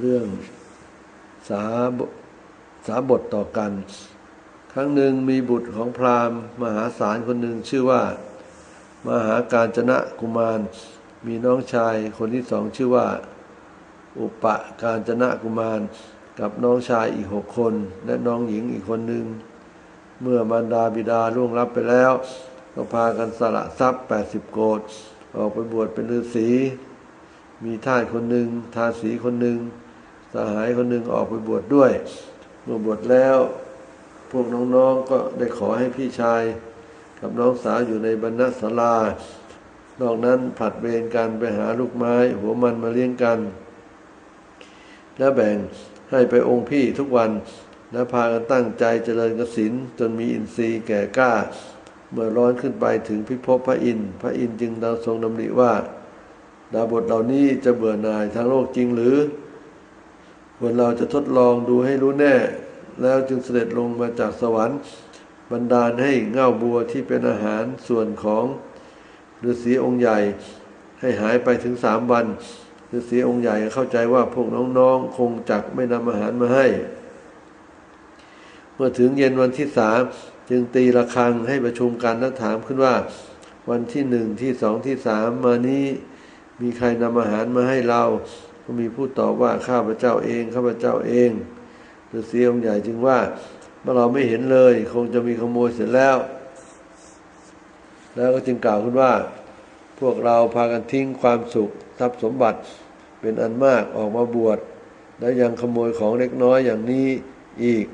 เรื่องสาบสาบทต่อกัน ครั้งหนึ่งมีบุตรของพราหมณ์ มหาศาลคนหนึ่งชื่อว่า มหาการจนะกุมาร มีน้องชายคนที่สองชื่อว่า อุปการจนะกุมาร กับน้องชายอีกหกคน และน้องหญิงอีกคนหนึ่ง เมื่อมารดาบิดาล่วงลับไปแล้ว ก็พากันสละทรัพย์80โกดออกไปบวชเป็นฤาษี มีทาสคนหนึ่งทาสีคนหนึ่งสหายคนหนึ่งออกไปบวชดด้วย เมื่อบวชแล้ว พวกน้องๆก็ได้ขอให้พี่ชาย กับน้องสาวอยู่ในบรรณศาลานอกนั้นผัดเวรกันไปหาลูกไม้ หัวมันมาเลี้ยงกัน และแบ่งให้ไปองค์พี่ทุกวัน และพากันตั้งใจเจริญกสินจนมีอินทรีย์แก่กล้า เมื่อร้อนขึ้นไปถึงพิภพพระอินทร์พระอินทร์จึงดาทรงดำริว่า ดาบทเหล่านี้จะเบื่อหน่ายทางโลกจริงหรือควรเราจะทดลองดูให้รู้แน่ แล้วจึงเสด็จลงมาจากสวรรค์บันดาลให้เง่าบัวที่เป็นอาหารส่วนของฤาษีองค์ใหญ่ให้หายไปถึงสามวันฤาษีองค์ใหญ่เข้าใจว่าพวกน้องๆ คงจักไม่นำอาหารมาให้ เมื่อถึงเย็นวันที่สามจึงตีระฆังให้ประชุมกันและถามขึ้นว่า วันที่หนึ่งที่สองที่สามมานี้ มีใครนำอาหารมาให้เรา ก็มีผู้ตอบว่าข้าพเจ้าเองข้าพเจ้าเองฤาษีองค์ใหญ่จึงว่าเมื่อเราไม่เห็นเลย คงจะมีขโมยเสร็จแล้ว แล้วก็จึงกล่าวขึ้นว่า พวกเราพากันทิ้งความสุขทรัพย์สมบัติเป็นอันมากออกมาบวชแล้วยังขโมยของเล็กน้อยอย่างนี้อีก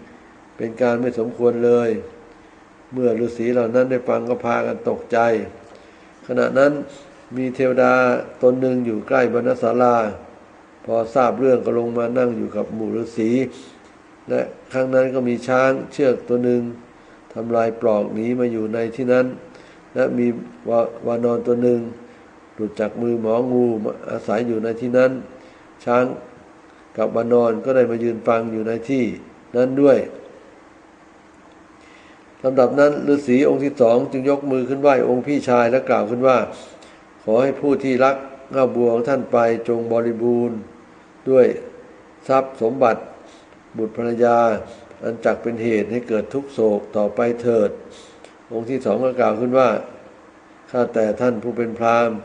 เป็นการไม่สมควรเลย เมื่อฤาษีเหล่านั้นได้ฟังก็พากันตกใจ ขณะนั้น มีเทวดาตนหนึ่งอยู่ใกล้บรรณศาลา พอทราบเรื่องก็ลงมานั่งอยู่กับหมู่ฤาษีและครั้งนั้นก็มีช้างเชือกตัวหนึ่งทำลายปลอกหนีมาอยู่ในที่นั้น และมีววานอนตัวหนึ่งหลุดจากมือหมองูอาศัยอยู่ในที่นั้น ช้างกับวานอนก็ได้มายืนฟังอยู่ในที่นั้นด้วยลำดับนั้นฤาษีองค์ที่สองจึงยกมือขึ้นไหว้องค์พี่ชายและกล่าวขึ้นว่า อให้ผู้ที่รักเงาบัวของท่านไปจงบริบูรณ์ ด้วยทรัพย์สมบัติ บุตรภรรยา อันจักเป็นเหตุให้เกิดทุกโศกต่อไปเถิด องค์ที่สองก็กล่าวขึ้นว่าข้าแต่ท่านผู้เป็นพราหมณ์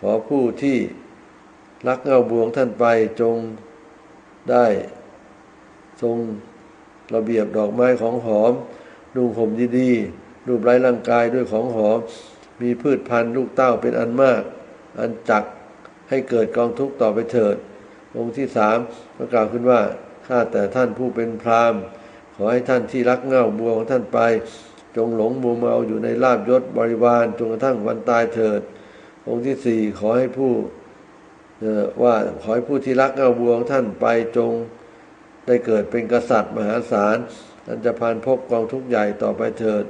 ขอผู้ที่รักเงาบวงท่านไปจงได้ ทรงระเบียบดอกไม้ของหอมนุ่งห่มดีๆรูปไร้ร่างกายด้วยของหอม มีพืชพันธุ์ลูกเต้าเป็นอันมาก อันจักให้เกิดกองทุกข์ต่อไปเถิด องค์ที่สามก็กล่าวขึ้นว่าข้าแต่ท่านผู้เป็นพราหมณ์ ขอให้ท่านที่รักเง่าบัวของท่านไป จงหลงมัวเมาอยู่ในลาบยศบริวารจนกระทั่งวันตายเถิด องค์ที่สี่ขอให้ผู้ว่าขอให้ผู้ที่รักเง่าบัวของท่านไปจงได้เกิดเป็นกษัตริย์มหาศาลอันจะพานพบกองทุกข์ใหญ่ต่อไปเถิด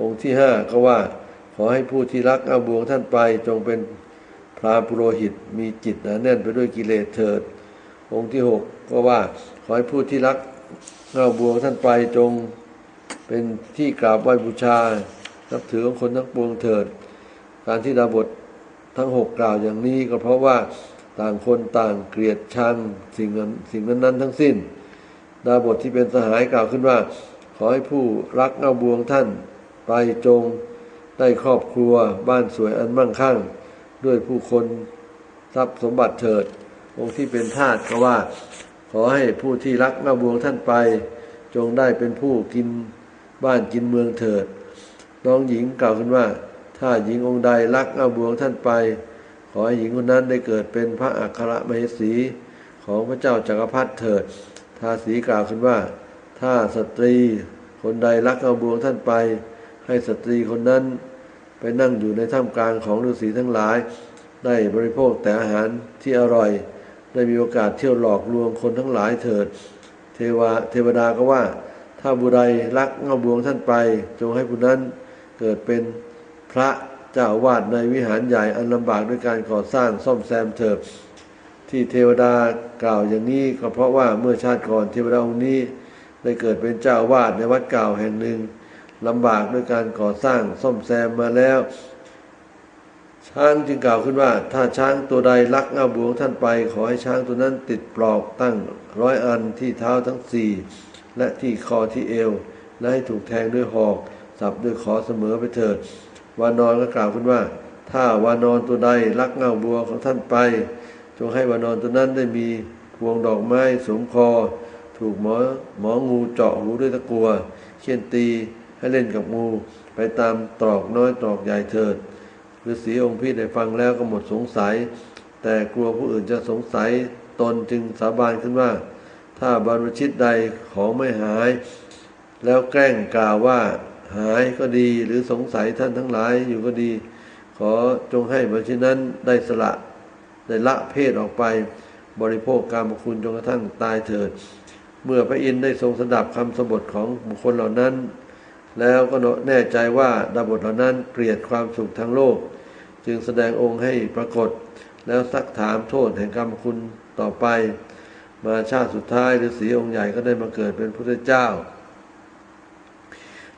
องค์ที่ห้าก็ว่า อให้ผู้ที่รักเอาบวงท่านไปจงเป็นพราปุโรหิตมีจิตหนาแน่นไปด้วยกิเลสเถิด องค์ที่หกก็ว่าขอให้ผู้ที่รักเอาบวงท่านไปจงเป็นที่กราบไหว้บูชานับถือของคนทั้งปวงเถิด การที่ดาบททั้งหกกล่าวอย่างนี้ก็เพราะว่าต่างคนต่างเกลียดชังสิ่งนั้นสิ่งนั้นนั้นทั้งสิ้น ดาบทที่เป็นสหายกล่าวขึ้นว่า ขอให้ผู้รักเอาบวงท่าน ไปจง ได้ครอบครัวบ้านสวยอันมั่งคั่ง ด้วยผู้คนทรัพย์สมบัติเถิด องค์ที่เป็นทาสก็ว่า ขอให้ผู้ที่รักเอาบวงท่านไป จงได้เป็นผู้กินบ้านกินเมืองเถิด น้องหญิงกล่าวขึ้นว่า ถ้าหญิงองค์ใดรักเอาบวงท่านไป ขอให้หญิงคนนั้นได้เกิดเป็นพระอัครมเหสีของพระเจ้าจักรพรรดิเถิด ทาสีกล่าวขึ้นว่า ถ้าสตรีคนใดรักเอาบวงท่านไป ให้สตรีคนนั้น ไปนั่งอยู่ในท่ามกลางของฤาษีทั้งหลาย ได้บริโภคแต่อาหารที่อร่อย ได้มีโอกาสเที่ยวหลอกลวงคนทั้งหลายเถิด เทวาเทวดาก็ว่า ถ้าบุใดรักเงาบวงท่านไป จงให้ผู้นั้นเกิดเป็นพระเจ้าวาดในวิหารใหญ่อันลำบากด้วยการก่อสร้างซ่อมแซมเถิดที่เทวดากล่าวอย่างนี้ก็เพราะว่าเมื่อชาติก่อนเทวดาองค์นี้ได้เกิดเป็นเจ้าวาดในวัดเก่าแห่งหนึ่ง ลำบากด้วยการก่อสร้างซ่อมแซมมาแล้ว ช้างจึงกล่าวขึ้นว่า ถ้าช้างตัวใดลักเงาบวงท่านไป ขอให้ช้างตัวนั้นติดปลอกตั้งร้อยอันที่เท้าทั้งสี่และที่คอที่เอว และให้ถูกแทงด้วยหอกสับด้วยขอเสมอไปเถิดวานอนก็กล่าวขึ้นว่า ถ้าวานอนตัวใดลักเงาบัวของท่านไป จงให้วานอนตัวนั้นได้มีพวงดอกไม้สวมคอ ถูกหมอหมองูเจาะหูด้วยตะกัวเขี่ยนตี ให้เล่นกับงู ไปตามตรอกน้อยตรอกใหญ่เถิดฤาษีองค์พี่ได้ฟังแล้วก็หมดสงสัย แต่กลัวผู้อื่นจะสงสัยตนจึงสาบานขึ้นว่า ถ้าบรรพชิตใดของไม่หาย แล้วแกล้งกล่าวว่าหายก็ดีหรือสงสัยท่านทั้งหลายอยู่ก็ดี ขอจงให้บรรพชิตนั้นได้สละได้ละเพศออกไป บริโภคกรรมคุณจนกระทั่งตายเถิด เมื่อพระอินทร์ได้ทรงสดับคำสบทของบุคคลเหล่านั้น แล้วก็แน่ใจว่าดาบทเหล่านั้นเกลียดความสุขทางโลก จึงแสดงองค์ให้ปรากฏ แล้วซักถามโทษแห่งกรรมคุณต่อไป มาชาติสุดท้ายฤาษีองค์ใหญ่ก็ได้มาเกิดเป็นพุทธเจ้า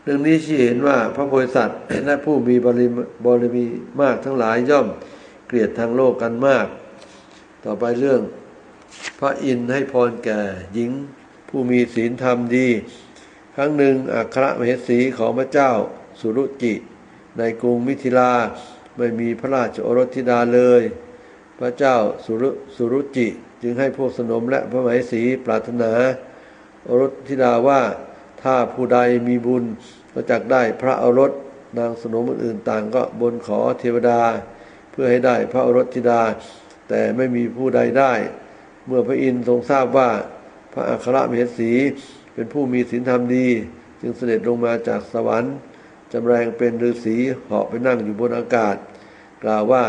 เรื่องนี้ชี้เห็นว่าพระโพธิสัตว์และผู้มีบริบริมีมากทั้งหลายย่อมเกลียดทางโลกกันมาก ต่อไปเรื่องพระอินทร์ให้พรแก่หญิงผู้มีศีลธรรมดี ครั้งหนึ่งอัครมเหสีของพระเจ้าสุรุจิ ในกรุงมิถิลาไม่มีพระราชโอรสธิดาเลย พระเจ้าสุรุสุรุจิจึงให้พวกสนมและพระมเหสีปรารถนาโอรสธิดาว่าถ้าผู้ใดมีบุญก็จักได้พระโอรสนางสนมอื่นๆต่างก็บนขอเทวดา เพื่อให้ได้พระโอรสธิดา แต่ไม่มีผู้ใดได้ เมื่อพระอินทร์ทรงทราบว่าพระอัครมเหสี เป็นผู้มีศีลธรรมดี จึงเสด็จลงมาจากสวรรค์จำแรงเป็นฤาษีเหาะไปนั่งอยู่บนอากาศ กล่าวว่า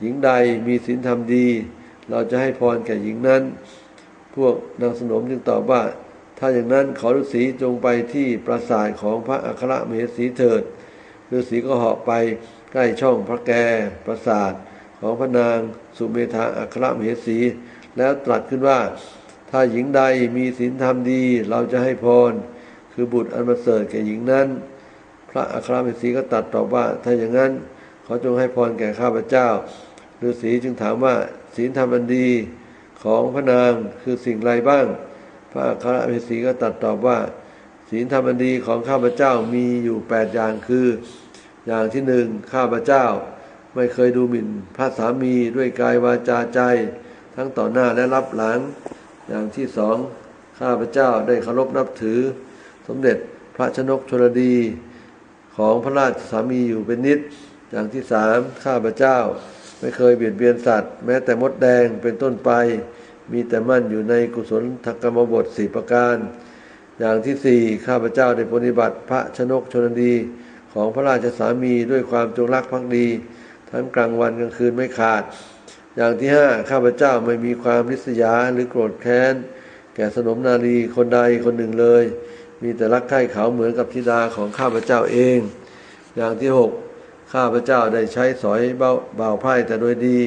หญิงใดมีศีลธรรมดี เราจะให้พรแก่หญิงนั้น พวกนางสนมจึงตอบว่า ถ้าอย่างนั้นขอฤาษีจงไปที่ปราสาทของพระอัครมเหสีเถิดฤาษีก็เหาะไปใกล้ช่องพระแกปราสาทของพระนางสุเมธาอัครมเหสี แล้วตรัสขึ้นว่า ถ้าหญิงใดมีศีลธรรมดี เราจะให้พร คือบุตรอันประเสริฐแก่หญิงนั้น พระอัครมเหสีก็ตรัสตอบว่า ถ้าอย่างนั้นขอจงให้พรแก่ข้าพเจ้าฤาษีจึงถามว่าศีลธรรมอันดีของพระนางคือสิ่งไรบ้าง พระอัครมเหสีก็ตรัสตอบว่า ศีลธรรมอันดีของข้าพเจ้ามีอยู่แปดอย่างคือ อย่างที่หนึ่งข้าพเจ้า ไม่เคยดูหมิ่นพระสามีด้วยกายวาจาใจ ทั้งต่อหน้าและรับหลัง อย่างที่สองข้าพเจ้าได้เคารพนับถือ สมเด็จพระชนกชลดีของพระราชสามีอยู่เป็นนิด อย่างที่สามข้าพเจ้าไม่เคยเบียดเบียนสัตว์ แม้แต่มดแดงเป็นต้นไป มีแต่มั่นอยู่ในกุศลธกรรมบทสี่ประการ อย่างที่สี่ข้าพเจ้าได้ปฏิบัติพระชนกชนดีของพระราชสามีด้วยความจงรักภักดี ทั้งกลางวันกลางคืนไม่ขาด อย่างที่ห้าข้าพเจ้าไม่มีความริษยาหรือโกรธแค้น แก่สนมนารีคนใดคนหนึ่งเลย มีแต่รักใคร่เขาเหมือนกับธิดาของข้าพเจ้าเอง อย่างที่หกข้าพเจ้าได้ใช้สอยเบาเบาไพ่แต่โดยดี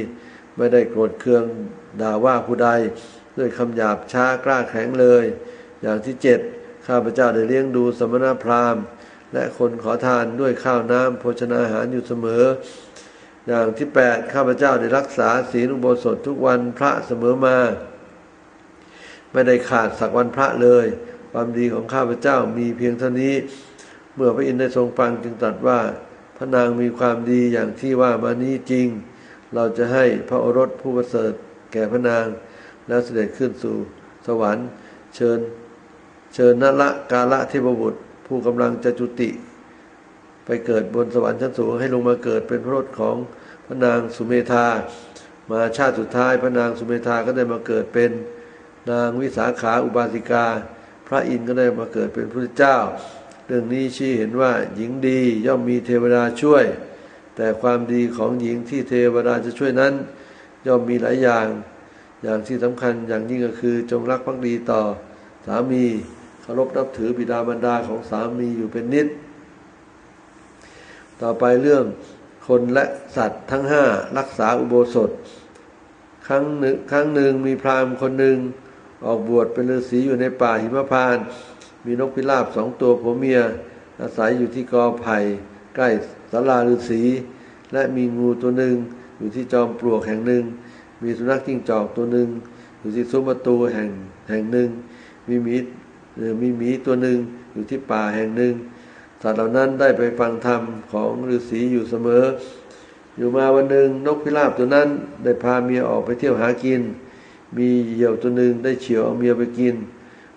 ไม่ได้โกรธเคืองด่าว่าผู้ใด ด้วยคำหยาบช้ากล้าแข็งเลย อย่างที่เจ็ดข้าพเจ้าได้เลี้ยงดูสมณพราหมณ์ และคนขอทานด้วยข้าวน้ำโภชนาอาหารอยู่เสมอ อย่างที่แปดข้าพเจ้าได้รักษาศีลอุโบสถทุกวันพระเสมอมา ไม่ได้ขาดสักวันพระเลย ความดีของข้าพเจ้ามีเพียงเท่านี้ เมื่อพระอินทร์ได้ทรงฟังจึงตรัสว่า พระนางมีความดีอย่างที่ว่ามานี้จริง เราจะให้พระโอรสผู้ประเสริฐแก่พระนาง แล้วเสด็จขึ้นสู่สวรรค์ เชิญ เชิญนละกาละเทพบุตรผู้กำลังจะจุติ ไปเกิดบนสวรรค์ชั้นสูงให้ลงมาเกิดเป็นพระรถของพระนางสุเมธา มาชาติสุดท้ายพระนางสุเมธาก็ได้มาเกิดเป็นนางวิสาขาอุบาสิกา พระอินทร์ก็ได้มาเกิดเป็นพระเจ้า เรื่องนี้ชี้เห็นว่าหญิงดีย่อมมีเทวดาช่วย แต่ความดีของหญิงที่เทวดาจะช่วยนั้น ย่อมมีหลายอย่าง อย่างที่สำคัญอย่างยิ่งก็คือจงรักภักดีต่อสามีเคารพนับถือบิดามารดาของสามีอยู่เป็นนิด ต่อไปเรื่องคนและสัตว์ทั้งห้ารักษาอุโบสถ ครั้งหนึ่งครั้งหนึ่งมีพราหมณ์คนหนึ่งออกบวชเป็นฤาษีอยู่ในป่าหิมพานต์มีนกพิราบสองตัวผัวเมีย อาศัยอยู่ที่กอไผ่ใกล้ศาลาฤาษี และมีงูตัวหนึ่งอยู่ที่จอมปลวกแห่งหนึ่ง มีสุนัขจิ้งจอกตัวหนึ่งอยู่ที่ซุ้มประตูแห่งแห่งหนึ่ง มีหมีมีหมีตัวหนึ่งอยู่ที่ป่าแห่งหนึ่ง สัตว์เหล่านั้นได้ไปฟังธรรมของฤาษีอยู่เสมอ อยู่มาวันหนึ่งนกพิราบตัวนั้น ได้พาเมียออกไปเที่ยวหากิน มีเหยี่ยวตัวหนึ่งได้เฉียวเอาเมียไปกิน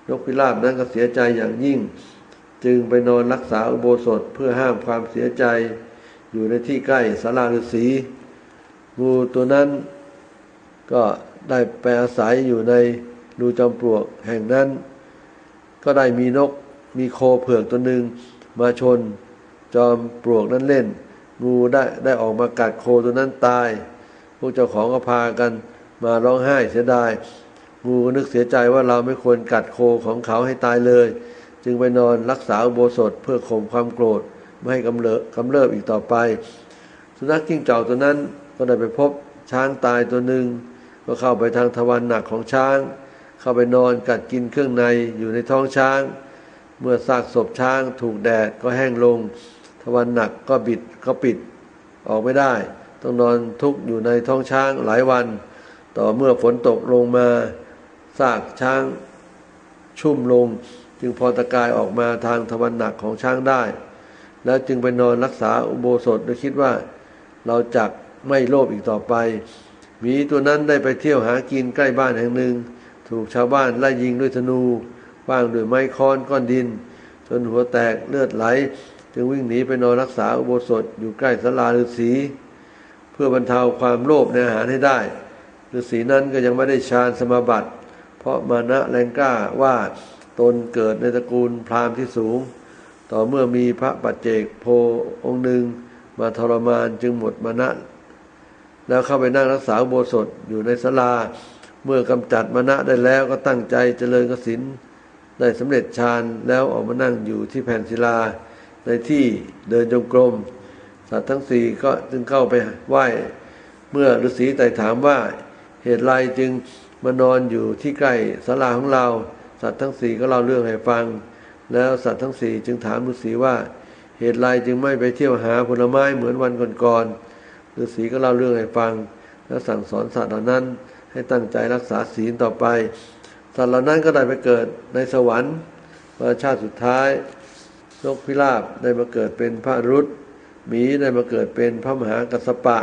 นกพิราบนั้นก็เสียใจอย่างยิ่ง จึงไปนอนรักษาอุโบสถเพื่อห้ามความเสียใจ อยู่ในที่ใกล้ศาลาฤาษีงูตัวนั้นก็ได้ไปอาศัยอยู่ในรูจอมปลวกแห่งนั้น ก็ได้มีนกมีโคเผือกตัวหนึ่ง มาชน จอมปลวกนั้นเล่น งูได้ได้ออกมากัดโคตัวนั้นตาย พวกเจ้าของก็พากันมาร้องไห้เสียดาย งูก็นึกเสียใจว่าเราไม่ควรกัดโคของเขาให้ตายเลย จึงไปนอนรักษาอุโบสถเพื่อข่มความโกรธ ไม่ให้กำเริบกำเริบอีกต่อไป สุนัขจิ้งจอกตัวนั้นก็ได้ไปพบช้างตายตัวหนึ่งก็เข้าไปทางทวารหนักของช้าง เข้าไปนอนกัดกินเครื่องในอยู่ในท้องช้าง เมื่อซากศพช้างถูกแดดก็แห้งลงทวารหนักก็บิดก็ปิดออกไม่ได้ ต้องนอนทุกข์อยู่ในท้องช้างหลายวัน ต่อเมื่อฝนตกลงมาซากช้างชุ่มลง จึงพอตะกายออกมาทางทวารหนักของช้างได้ แล้วจึงไปนอนรักษาอุโบสถโดยคิดว่า เราจักไม่โลภอีกต่อไปหมีตัวนั้นได้ไปเที่ยวหากินใกล้บ้านแห่งหนึ่ง ถูกชาวบ้านไล่ยิงด้วยธนู บ้างด้วยไม้ค้อนก้อนดิน จนหัวแตกเลือดไหล จึงวิ่งหนีไปนอนรักษาอุโบสถอยู่ใกล้ศาลาฤาษีเพื่อบรรเทาความโลภในอาหารให้ได้ฤาษีนั้นก็ยังไม่ได้ฌานสมาบัติ เพราะมานะแรงกล้าว่าตนเกิดในตระกูลพราหมณ์ที่สูง ต่อเมื่อมีพระปัจเจกโพองค์หนึ่งมาทรมานจึงหมดมานะแล้วเข้าไปนั่งรักษาอุโบสถอยู่ในศาลา เมื่อกำจัดมานะได้แล้วก็ตั้งใจเจริญกสิน ได้สำเร็จฌานแล้วออกมานั่งอยู่ที่แผ่นศิลา ในที่เดินจงกรม สัตว์ทั้งสี่ก็จึงเข้าไปไหว้เมื่อฤาษีไต่ถามว่าเหตุไรจึงมานอนอยู่ที่ใกล้ศาลาของเรา สัตว์ทั้งสี่ก็เล่าเรื่องให้ฟัง แล้วสัตว์ทั้งสี่จึงถามฤาษีว่า เหตุไรจึงไม่ไปเที่ยวหาผลไม้เหมือนวันก่อนๆฤาษีก็เล่าเรื่องให้ฟัง แล้วสั่งสอนสัตว์เหล่านั้นให้ตั้งใจรักษาศีลต่อไป สัตว์เหล่านั้นก็ได้ไปเกิดในสวรรค์มาชาติสุดท้ายนกพิราบได้มาเกิดเป็นพระรุษหมีได้มาเกิดเป็นพระมหากัสสปะ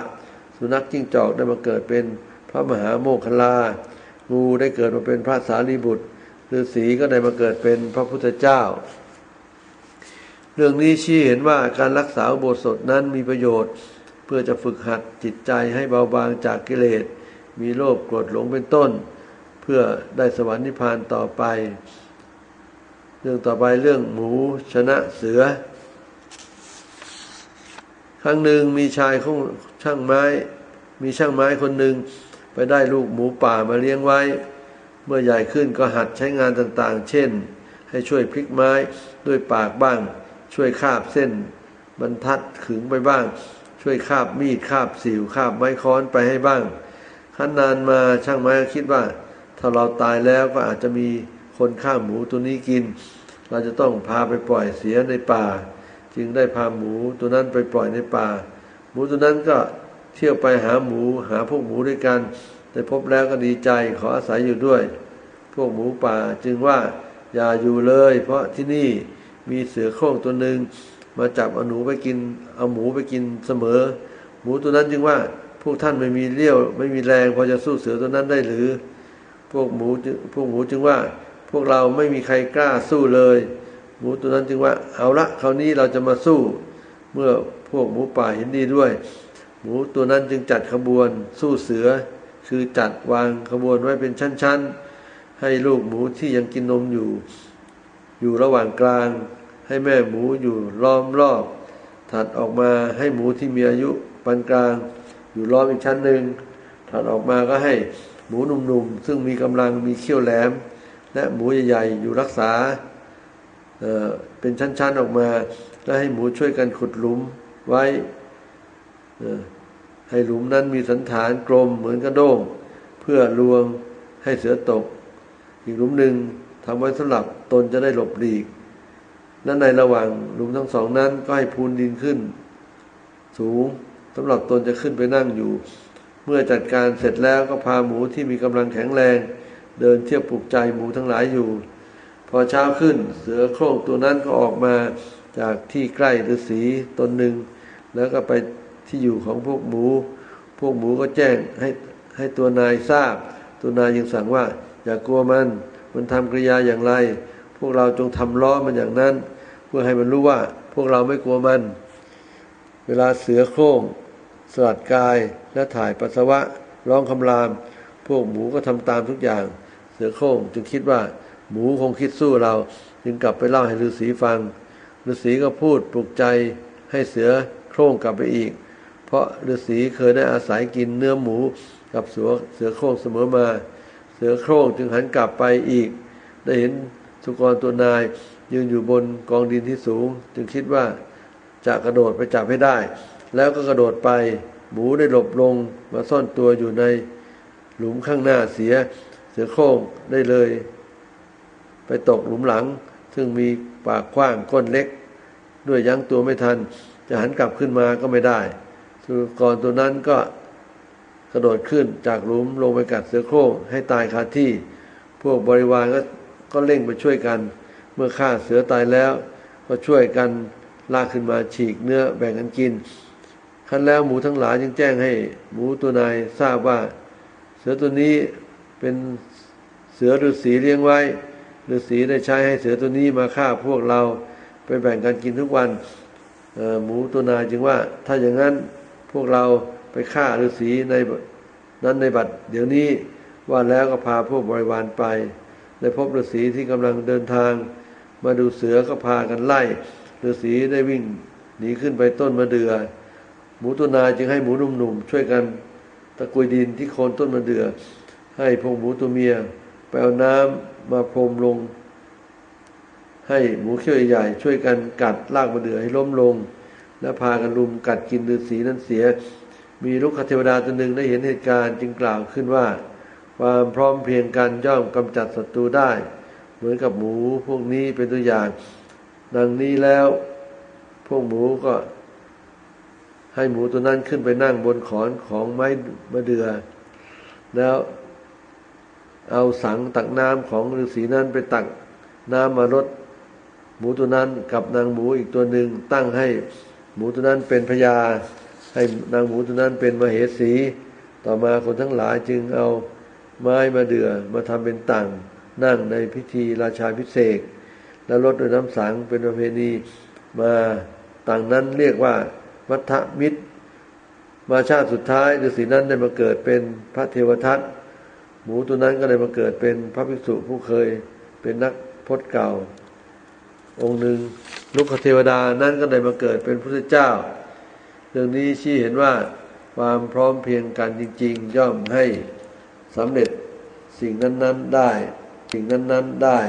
สุนัขจิ้งจอกได้มาเกิดเป็นพระมหาโมคคลา งูได้เกิดมาเป็นพระสารีบุตรฤาษีก็ได้มาเกิดเป็นพระพุทธเจ้า เรื่องนี้ชี้เห็นว่าการรักษาโบสถนั้นมีประโยชน์ เพื่อจะฝึกหัดจิตใจให้เบาบางจากกิเลส มีโลภโกรธหลงเป็นต้น พื่อได้สวรรค์นิพพานต่อไป เรื่องต่อไปเรื่องหมูชนะเสือ ครั้งหนึ่งมีชายของช่างไม้ มีช่างไม้คนหนึ่งไปได้ลูกหมูป่ามาเลี้ยงไว้ เมื่อใหญ่ขึ้นก็หัดใช้งานต่างๆ เช่น ให้ช่วยพลิกไม้ด้วยปากบ้าง ช่วยคาบเส้น บรรทัดขึงไปบ้าง ช่วยคาบมีดคาบสิวคาบไม้ค้อนไปให้บ้างขั้นนานมาช่างไม้ก็คิดว่า ถ้าเราตายแล้วก็อาจจะมีคนฆ่าหมูตัวนี้กิน เราจะต้องพาไปปล่อยเสียในป่า จึงได้พาหมูตัวนั้นไปปล่อยในป่า หมูตัวนั้นก็เที่ยวไปหาหมูหาพวกหมูด้วยกันแต่พบแล้วก็ดีใจขออาศัยอยู่ด้วย พวกหมูป่าจึงว่าอย่าอยู่เลย เพราะที่นี่มีเสือโคร่งตัวหนึ่งมาจับเอาหนูไปกินเอาหมูไปกินเสมอ หมูตัวนั้นจึงว่าพวกท่านไม่มีเลี้ยวไม่มีแรงพอจะสู้เสือตัวนั้นได้หรือ พวกหมูจึงพวกหมูจึงว่า พวกเราไม่มีใครกล้าสู้เลย หมูตัวนั้นจึงว่า เอาละคราวนี้เราจะมาสู้ เมื่อพวกหมูป่าเห็นดีด้วย หมูตัวนั้นจึงจัดขบวนสู้เสือ คือจัดวางขบวนไว้เป็นชั้น ๆ ให้ลูกหมูที่ยังกินนมอยู่ อยู่ระหว่างกลาง ให้แม่หมูอยู่ล้อมรอบ ถัดออกมาให้หมูที่มีอายุปานกลาง อยู่ล้อมอีกชั้นหนึ่งถัดออกมาก็ให้ หมูหนุ่มๆ ซึ่งมีกำลังมีเขี้ยวแหลม และหมูใหญ่ๆ อยู่รักษาเเป็นชั้นๆออกมา แล้วให้หมูช่วยกันขุดหลุมไว้ให้หลุมนั้นมีสันฐานกลมเหมือนกระด้ง เพื่อลวงให้เสือตก อีกหลุมหนึ่งทำไว้สำหรับตนจะได้หลบหลีกและในระหว่างหลุมทั้งสองนั้นก็ให้พูนดินขึ้น สูงสำหรับตนจะขึ้นไปนั่งอยู่ เมื่อจัดการเสร็จแล้วก็พาหมูที่มีกำลังแข็งแรง เดินเที่ยวปลุกใจหมูทั้งหลายอยู่ พอเช้าขึ้นเสือโคร่งตัวนั้นก็ออกมาจากที่ใกล้ฤาษีตนหนึ่ง แล้วก็ไปที่อยู่ของพวกหมู พวกหมูก็แจ้งให้ให้ตัวนายทราบ ตัวนายยังสั่งว่า อย่ากลัวมัน มันทำกริยาอย่างไร พวกเราจงทำล้อมันอย่างนั้น เพื่อให้มันรู้ว่า พวกเราไม่กลัวมัน เวลาเสือโคร่ง สลัดกายและถ่ายปัสสาวะร้องคำราม พวกหมูก็ทำตามทุกอย่าง เสือโคร่งจึงคิดว่า หมูคงคิดสู้เรา จึงกลับไปเล่าให้ฤาษีฟังฤาษีก็พูดปลุกใจให้เสือโคร่งกลับไปอีก เพราะฤาษีเคยได้อาศัยกินเนื้อหมูกับเสือเสือโคร่งเสมอมา เสือโคร่งจึงหันกลับไปอีก ได้เห็นสุกรตัวนายยืนอยู่บนกองดินที่สูง จึงคิดว่าจะกระโดดไปจับให้ได้ แล้วก็กระโดดไป หมูได้หลบลงมาซ่อนตัวอยู่ในหลุมข้างหน้าเสีย เสือโคร่งได้เลย ไปตกหลุมหลัง ซึ่งมีปากกว้างก้นเล็ก ด้วยยั้งตัวไม่ทัน จะหันกลับขึ้นมาก็ไม่ได้สุกรตัวนั้นก็กระโดดขึ้นจากหลุมลงไปกัดเสือโคร่งให้ตายคาที่ พวกบริวารก็ก็เร่งไปช่วยกัน เมื่อฆ่าเสือตายแล้ว ก็ช่วยกันลากขึ้นมาฉีกเนื้อแบ่งกันกิน ขั้นแล้วหมูทั้งหลายจึงแจ้งให้ หมูตัวนายทราบว่า เสือตัวนี้เป็นเสือฤาษีเลี้ยงไว้ฤาษีได้ใช้ให้เสือตัวนี้มาฆ่าพวกเราไปแบ่งกันกินทุกวันหมูตัวนายจึงว่า ถ้าอย่างนั้นพวกเราไปฆ่าฤาษีในนั้นในบัดเดี๋ยวนี้ว่าแล้วก็พาพวกบริวารไปได้พบฤาษีที่กำลังเดินทาง มาดูเสือก็พากันไล่ฤาษีได้วิ่งหนีขึ้นไปต้นมะเดือ่อ หมูตัวนายจึงให้หมูหนุ่มๆช่วยกันตะกุยดินที่โคนต้นมะเดือ่อให้พวกหมูตัวเมียไปเอาน้ำมาพรมลง ให้หมูเขี้ยวใหญ่ช่วยกันกัดลากมะเดื่อให้ล้มลง และพากันลุมกัดกินฤาษีนั้นเสีย มีลูกคเทวดาตัวหนึ่งได้เห็นเหตุการณ์จึงกล่าวขึ้นว่า ความพร้อมเพียงกันย่อมกำจัดศัตรูได้ เหมือนกับหมูพวกนี้เป็นตัวอย่าง ดังนี้แล้ว พวกหมูก็ ให้หมูตัวนั้นขึ้นไปนั่งบนขอนของไม้มะเดือ่อแล้วเอาสังตักน้ำของฤาษีนั้นไปตักน้ำมารดหมูตัวนั้นกับนางหมูอีกตัวหนึ่งตั้งให้หมูตัวนั้นเป็นพญาให้นางหมูตัวนั้นเป็นมเหสี ต่อมาคนทั้งหลายจึงเอาไม้มาเดือมาทำเป็นต่างนั่งในพิธีราชาพิเศษ แล้วรดด้วยน้ำสังเป็นประเพณีมาต่างนั้นเรียกว่า มัทธมิตร มาชาติสุดท้ายฤาษีนั้นได้มาเกิดเป็นพระเทวทัตหมูตัวนั้นก็เลยมาเกิดเป็นพระภิกษุผู้เคยเป็นนักพจน์เก่า องค์หนึ่งลูกเทวดานั้นก็ได้มาเกิดเป็นพระเจ้า เรื่องนี้ชี้เห็นว่าความพร้อมเพียงกันจริง ๆ ย่อมให้สำเร็จสิ่งนั้น ๆได้ สิ่งนั้น ๆ ได้